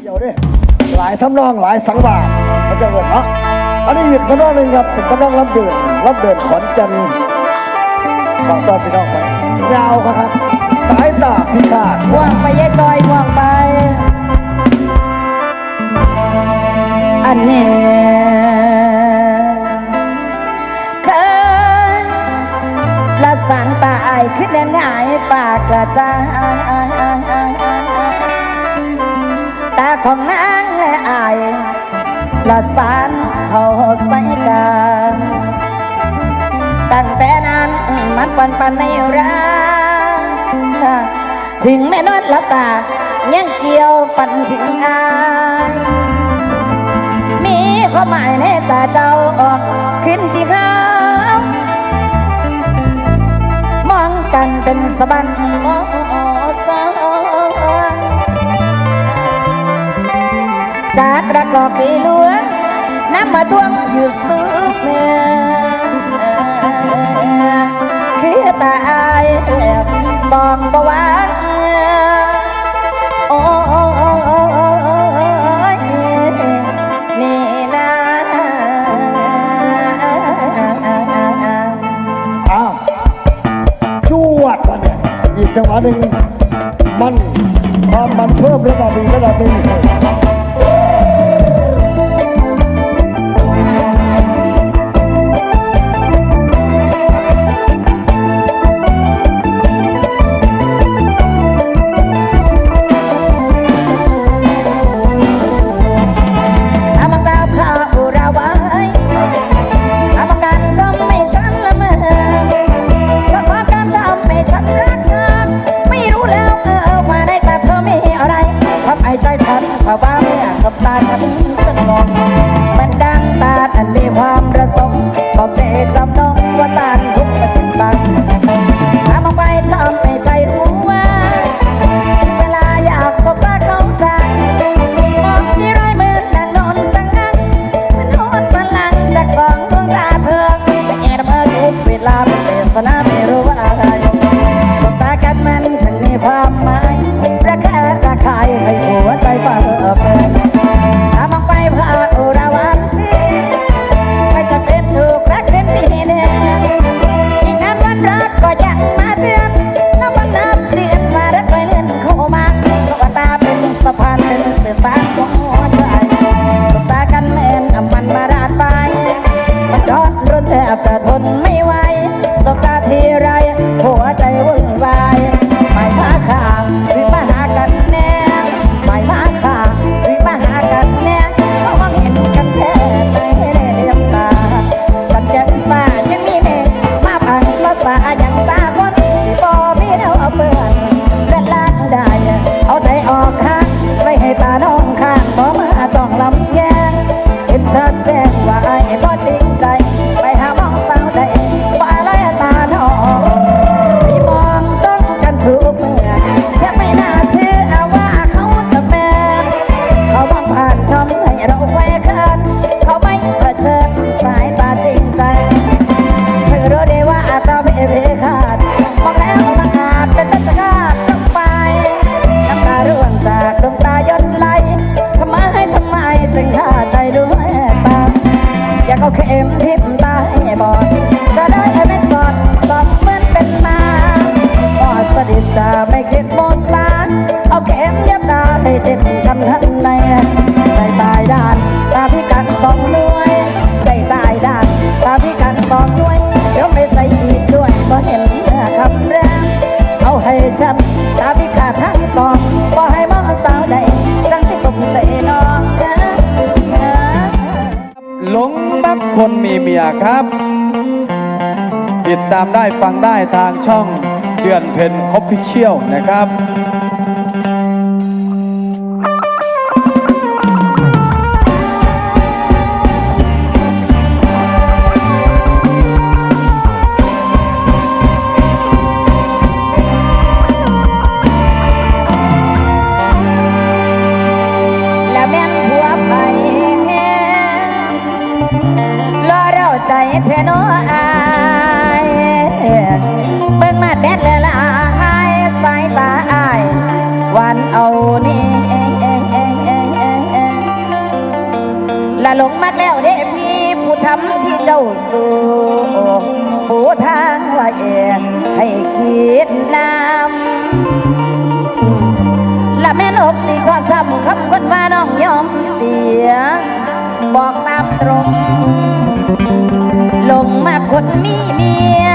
เดียวดิหลายทำนองหลายสังวาลเขาจะเกิดเนาะอันนี้หยุกทำนองหนึ่งครับเป็นทำนองรับเดือนรับเดือนขอนจันบอกตอนพี่น้องไปยาวครับสายตาพิการว่างไปยายจอยว่างไป อันนี้เธอละสานตาอายขึ้นแน่นหายปากกระจาย ของนางและอายละสารเขาใส่กันตั้งแต่นั้นมันปันปันในร้างถึงแม่นอนหลับตายังเกี่ยวฝันถึงอายมีความหมายในตาเจ้าออกขึ้นที่เขามองกันเป็นสบัน อกปีลวงน้ำมาท่วงอยู่สูงเมืองคือตาอายสองบวะวจวดมาเนี่ยอีกจังหวะหนึ่งมันความมันเพิ่มระดับอีกระดับหนึ่ง ติดตามได้ฟังได้ทางช่องเดือนเพนคอฟฟิเชียลนะครับ ลกสิชอบชอบคำคนมาน้องยอมเสีย บอกตามตรง ลงมาคนมีเมีย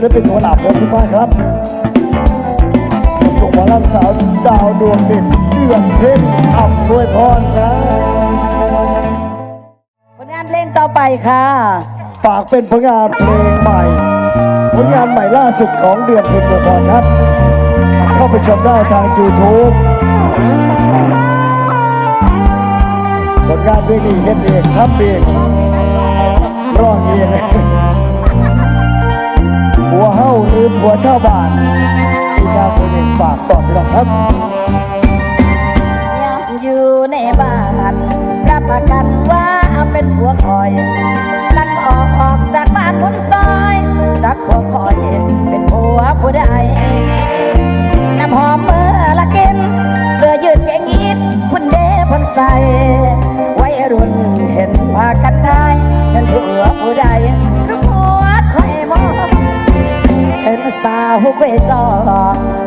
ศิลปินหัวหน้าผมทุกท่านครับถูกหมอลำสาวดาวดวงเด่นเดือนเพ็ญอับด้วยพรครับผลงานเพลงต่อไปค่ะ ฝากเป็นผลงานเพลงใหม่ ผลงานใหม่ล่าสุดของเดือนเพ็ญเดือนพรครับ เข้าไปชมได้ทาง YouTube อ่าผลงานเพลงนี้เฮ็ดเองทำเองร้องเอง หัวเฮาหรือผัวชาวบ้านที่งานเพลงนี้ฝากต่อพี่น้องครับอยู่ในบ้านรับประกันว่าเป็นผัวคอยลันออกจากบ้านคนซอยจากผัวคอยเป็นผัวผู้ใดน้ำหอมเมื่อละกินเสื้อยืดแกงยีดคุณเดพนใส่วัยรุ่นเห็นพา สาวเกวจอ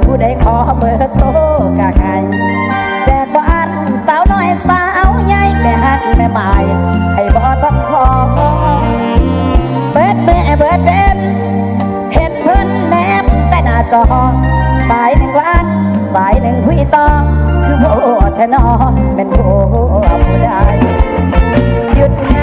ผู้ใดขอเบอร์โทรกะไงแจกบ้านสาวน้อยสาวใหญ่แม่ฮักแม่หมายให้บ่ต้องขอเบิดแม่เบิดเด่นเห็นเพิ่นแนบแต่หน้าจอ สายหนึ่งว่างสายหนึ่งคุยต่อคือโบแทนอเป็นโบผู้ใดหยุดง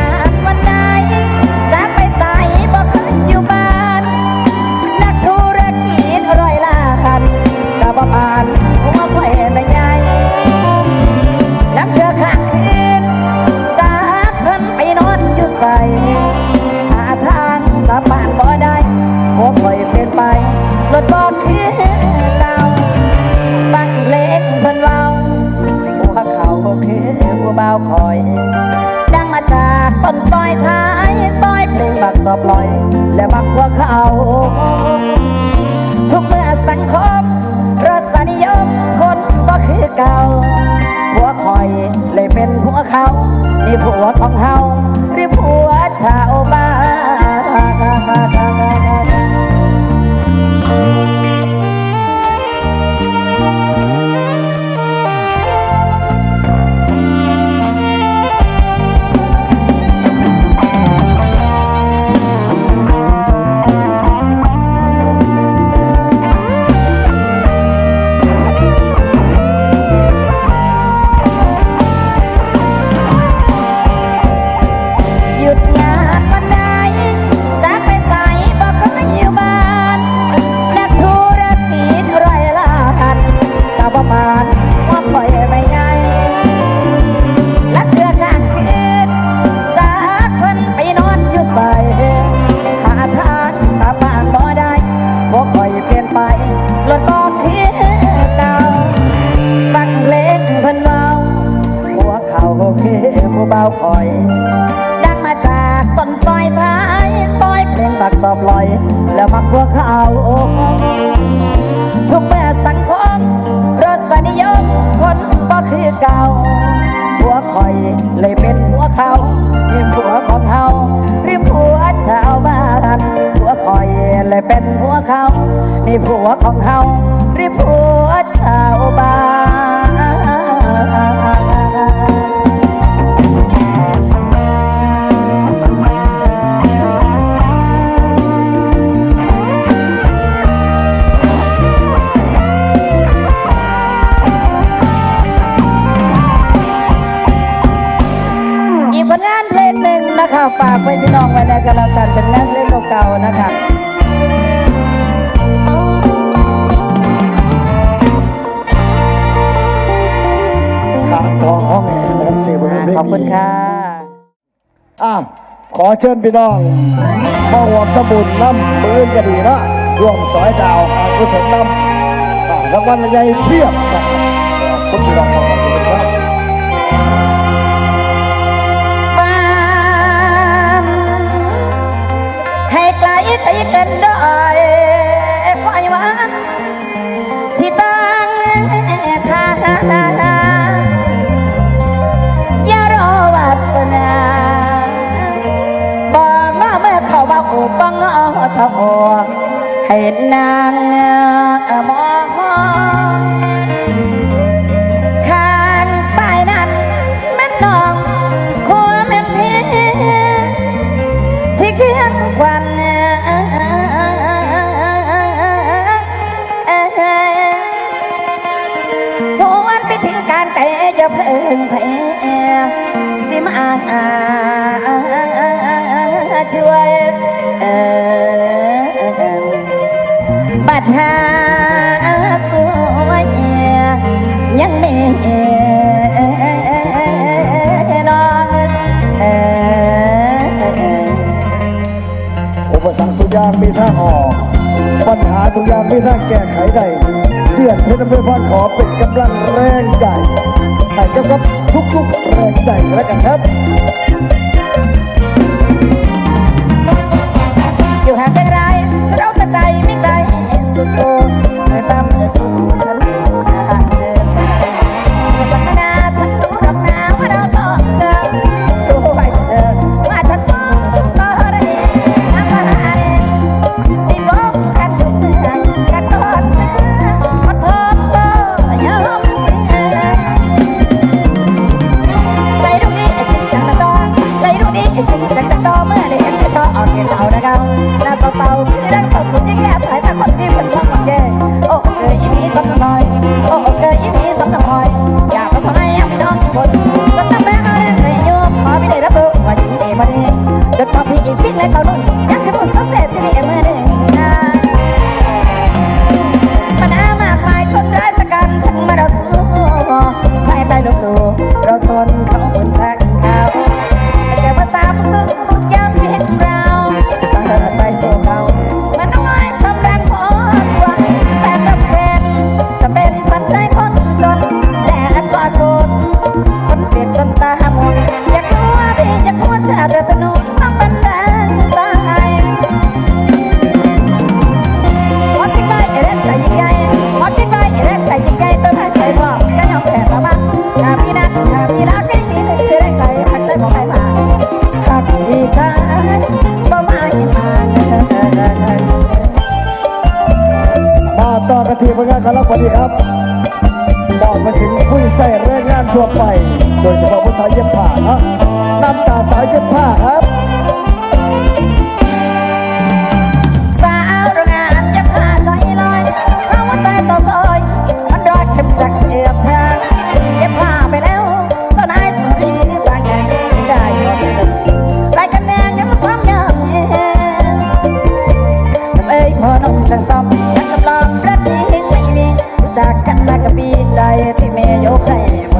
เขาในผัวของเฮาหรือผัวชาวบ้านอีกผลงานเพลงหนึ่งนะคะฝากไว้พี่น้องไว้ในกระดาษเป็นงานเพลงเก่าๆนะคะ ของห้องแอร์นะครับเสียงเพลงเพลงขอบคุณค่ะอะขอเชิญพี่น้องมาหวมตะบุญน้ำปืนกระดีนะรวมสอยดาวหากุศลน้ำรางวัลใหญ่เพียบนะบคุณพี่น้อง เป็นนางเงือกมองข้างสายนั้นแม่นนองคัวแม็ดเพี่ที่เคียงควันหวนไปถึงการแต่จะเพิ่งเพ้สิมาช่วยเออ ดหาสวยยังไม่นอนอุสังคทุกอย่างมีทางออก ปัญหาทุกอย่างมีทางแก้ไขได้เดือนเพชรเพื่อพรขอเป็นกำลังแรงใจให้กับทุกๆแรงใจแล้วกันครับอยู่ห่างไกลเราแต่ใจไม่ไกล สุดโตไปตามสู่ทะเล ที่แม่ยกให้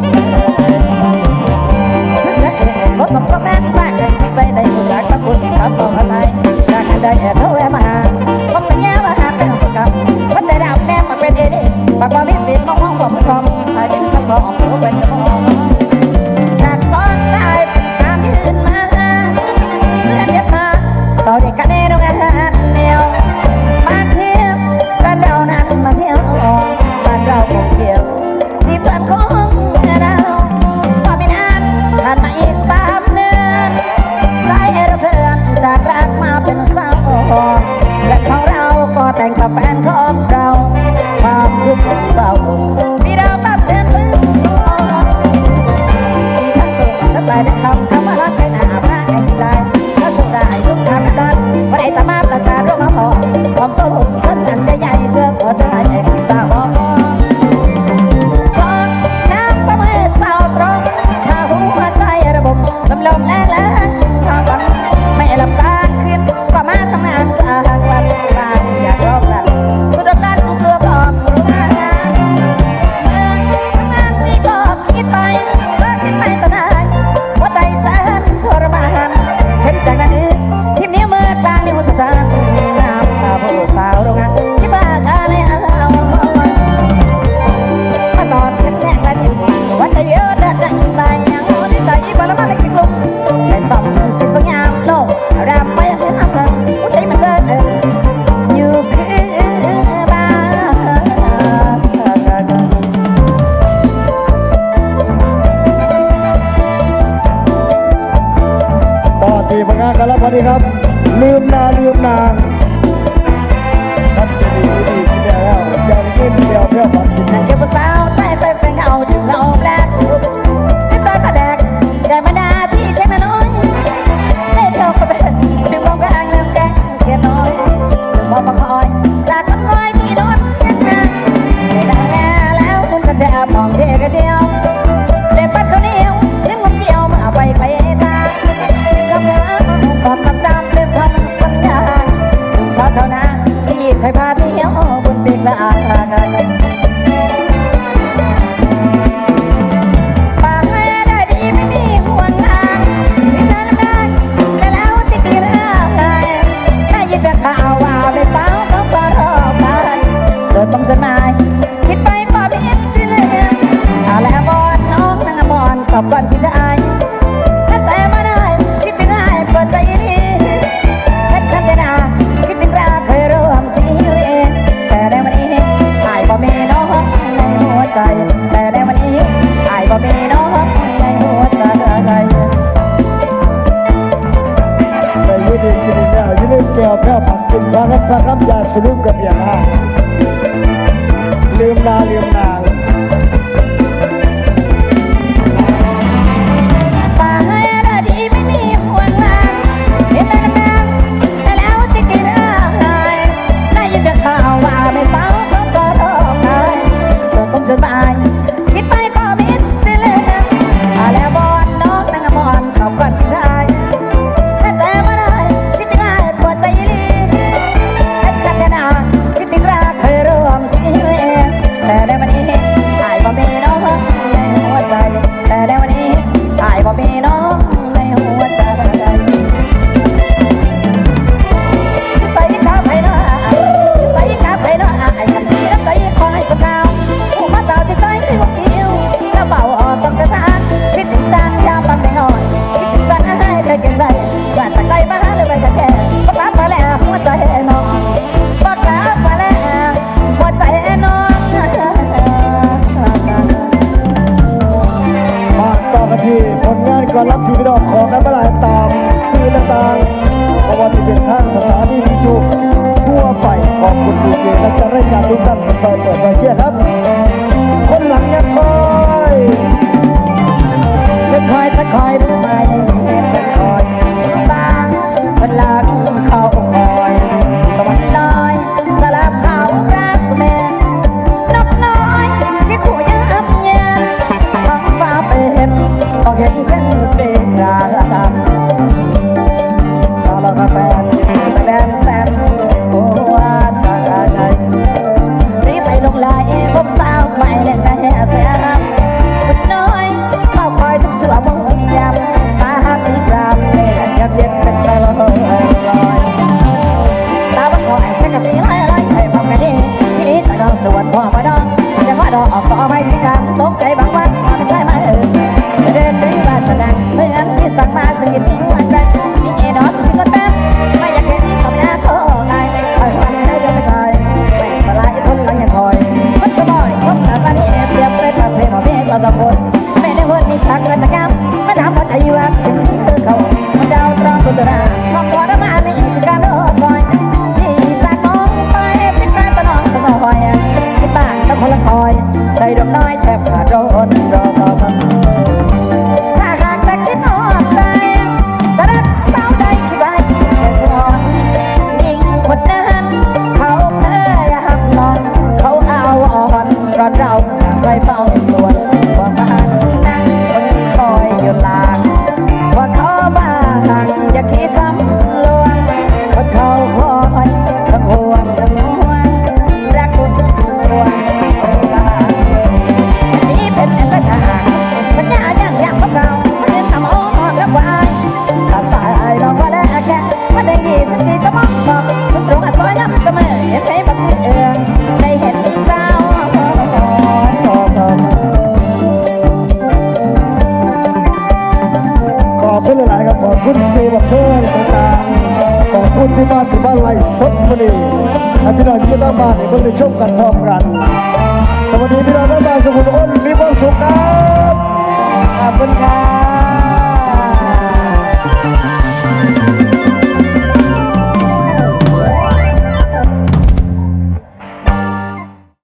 देगा